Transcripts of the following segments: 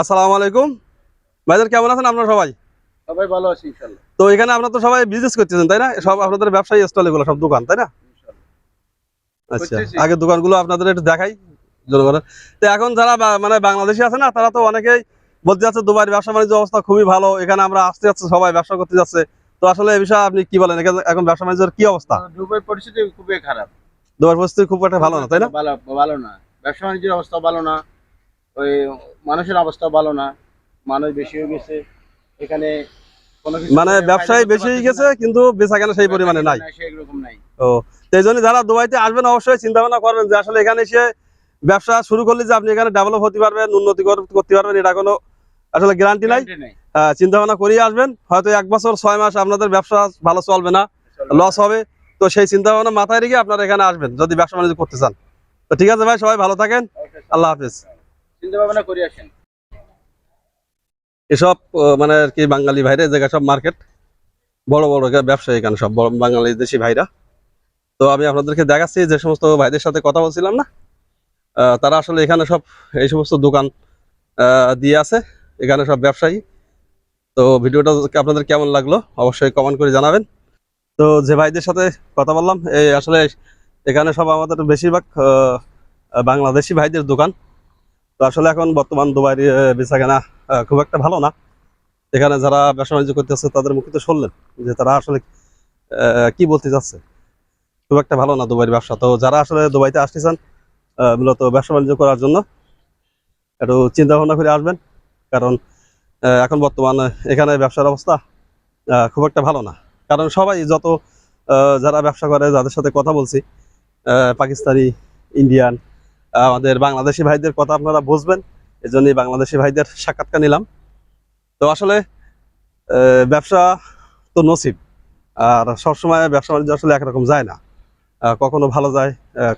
আসসালামু আলাইকুম। ভাইজান কেমন আছেন? আপনারা সবাই? সবাই ভালো আছি তো এখানে আপনারা তো সবাই বিজনেস করতেছেন তাই না? সব আপনাদের ব্যবসায়ী স্টল এগুলো সব দোকান তাই না? আচ্ছা। আগে দোকানগুলো আপনাদের একটু দেখাই জনগণের তো এখন যারা মানে বাংলাদেশি আছে না তারা তো অনেকেই বলতে যাচ্ছে দুবাইয়ের ব্যবসা বাণিজ্য অবস্থা খুবই ভালো এখানে আমরা আসতে যাচ্ছে সবাই ব্যবসা করতে যাচ্ছে। তো আসলে এই বিষয়ে আপনি কি বলেন? এখানে ব্যবসা বাণিজ্যের কি অবস্থা? দুবাই পরিস্থিতি খুবই খারাপ। দুবাইয়ের পরিস্থিতি খুব একটা ভালো না তাই না? ভালো ভালো না। ব্যবসা বাণিজ্যের অবস্থা ভালো না। ওই মানুষের অবস্থা ভালো না মানুষ বেশি হয়ে গেছে এখানে মানে ব্যবসায় বেশি হয়ে গেছে কিন্তু বেচা কেনা সেই পরিমাণে নাই। না, সেই রকম নাই। তো জন্য যারা দুবাইতে আসবেন অবশ্যই চিন্তা ভাবনা করবেন যে আসলে এখানে এসে ব্যবসা শুরু করলে যে আপনি এখানে ডেভেলপ হতে পারবেন উন্নতি করতে পারবেন এটা কোনো আসলে গ্যারান্টি নাই। চিন্তা ভাবনা করিয়ে আসবেন। হয়তো এক বছর ছয় মাস আপনাদের ব্যবসা ভালো চলবে না লস হবে। তো সেই চিন্তা ভাবনা মাথায় রেখে আপনারা এখানে আসবেন যদি ব্যবসা বাণিজ্য করতে চান। তো ঠিক আছে ভাই সবাই ভালো থাকেন। আল্লাহ হাফিজ। চিন্তা ভাবনা করে আসেন। এসব মানে আর কি বাঙালি ভাইরা, এই জায়গায় সব মার্কেট বড় বড় ব্যবসায়ী এখানে সব, বড় বাঙালি দেশি ভাইরা। তো আমি আপনাদেরকে দেখাচ্ছি যে সমস্ত ভাইদের সাথে কথা বলছিলাম না। তারা আসলে এখানে সব এই সমস্ত দোকান দিয়ে আছে, এখানে সব ব্যবসায়ী। তো ভিডিওটা আপনাদের কেমন লাগল অবশ্যই কমেন্ট করে জানাবেন। তো যে ভাইদের সাথে কথা বললাম, এই আসলে এখানে সব আমাদের বেশিরভাগ বাংলাদেশি ভাইদের দোকান। তো আসলে এখন বর্তমান দুবাইয়ের আহ, কেনা খুব একটা ভালো না। এখানে যারা ব্যবসা বাণিজ্য করতেছে তাদের মুখে তো শুনলেন যে তারা আসলে কি বলতে যাচ্ছে খুব একটা ভালো না দুবাইয়ের ব্যবসা। তো যারা আসলে দুবাইতে আসতেছেন আহ, মূলত ব্যবসা বাণিজ্য করার জন্য একটু চিন্তা ভাবনা করে আসবেন। কারণ এখন বর্তমানে এখানে ব্যবসার অবস্থা খুব একটা ভালো না। কারণ সবাই যত যারা ব্যবসা করে যাদের সাথে কথা বলছি পাকিস্তানি ইন্ডিয়ান আমাদের বাংলাদেশি ভাইদের কথা আপনারা বুঝবেন এই জন্যই বাংলাদেশি ভাইদের সাক্ষাৎকার নিলাম। তো আসলে ব্যবসা তো নসিব, আর সবসময় ব্যবসা বাণিজ্য আসলে একরকম যায় না। কখনো ভালো যায়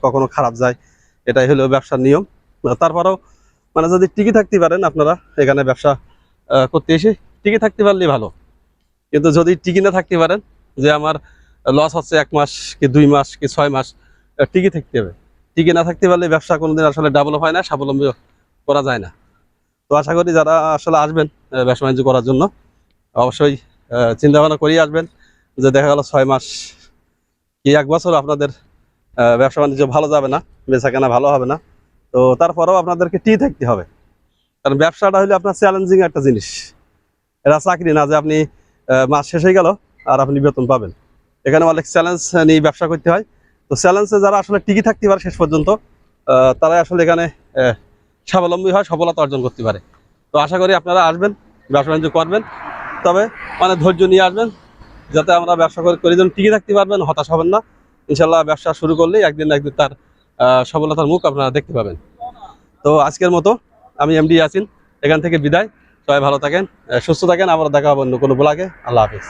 কখনো খারাপ যায়, এটাই হলো ব্যবসার নিয়ম। তারপরেও মানে যদি টিকে থাকতে পারেন আপনারা এখানে ব্যবসা করতে এসে, টিকে থাকতে পারলেই ভালো। কিন্তু যদি টিকে না থাকতে পারেন, যে আমার লস হচ্ছে এক মাস কি দুই মাস কি ছয় মাস, টিকে থাকতে হবে। টিকে না থাকতে পারলে ব্যবসা কোনোদিন আসলে ডেভেলপ হয় না স্বাবলম্বী করা যায় না। তো আশা করি যারা আসলে আসবেন ব্যবসা বাণিজ্য করার জন্য অবশ্যই আহ, চিন্তা ভাবনা করেই আসবেন যে দেখা গেল ছয় মাস কি এক বছর আপনাদের ব্যবসা বাণিজ্য ভালো যাবে না বেচা কেনা ভালো হবে না। তো তারপরেও আপনাদেরকে টি থাকতে হবে। কারণ ব্যবসাটা হলে আপনার চ্যালেঞ্জিং একটা জিনিস। এটা চাকরি না যে আপনি মাস শেষ হয়ে গেল আর আপনি বেতন পাবেন। এখানে অনেক চ্যালেঞ্জ নিয়ে ব্যবসা করতে হয়। তো চ্যালেঞ্জে যারা আসলে টিকে থাকতে পারে শেষ পর্যন্ত তারাই আসলে এখানে স্বাবলম্বী হয়, সফলতা অর্জন করতে পারে। তো আশা করি আপনারা আসবেন, ব্যবসা বাণিজ্য করবেন, তবে মানে ধৈর্য নিয়ে আসবেন, যাতে আমরা ব্যবসা করে করে যেন টিকে থাকতে পারবেন, হতাশ হবেন না। ইনশাল্লাহ ব্যবসা শুরু করলেই একদিন না একদিন তার সফলতার মুখ আপনারা দেখতে পাবেন। তো আজকের মতো আমি এমডি আছেন এখান থেকে বিদায়। সবাই ভালো থাকেন সুস্থ থাকেন আবার দেখা হবে অন্য কোনো ব্লগে। আল্লাহ হাফিজ।